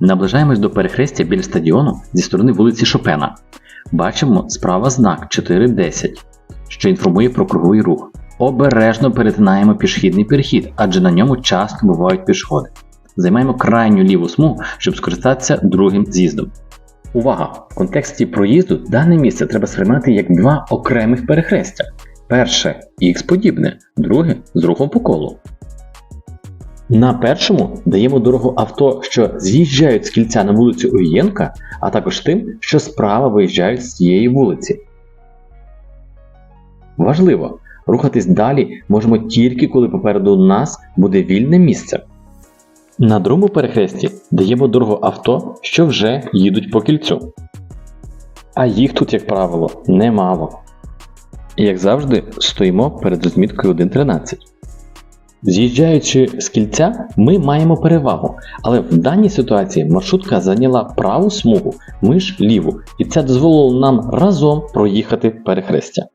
Наближаємось до перехрестя біля стадіону зі сторони вулиці Шопена. Бачимо справа знак 4.10, що інформує про круговий рух. Обережно перетинаємо пішохідний перехід, адже на ньому часто бувають пішоходи. Займаємо крайню ліву смугу, щоб скористатися другим з'їздом. Увага! В контексті проїзду дане місце треба сприймати як два окремих перехрестя. Перше х подібне, друге з рухом по колу. На першому даємо дорогу авто, що з'їжджають з кільця на вулицю Овієнка, а також тим, що справа виїжджають з цієї вулиці. Важливо, рухатись далі можемо тільки коли попереду нас буде вільне місце. На другому перехресті даємо дорогу авто, що вже їдуть по кільцю. А їх тут, як правило, немало. І як завжди, стоїмо перед розміткою 1.13. З'їжджаючи з кільця, ми маємо перевагу, але в даній ситуації маршрутка зайняла праву смугу, ми ж ліву, і це дозволило нам разом проїхати перехрестя.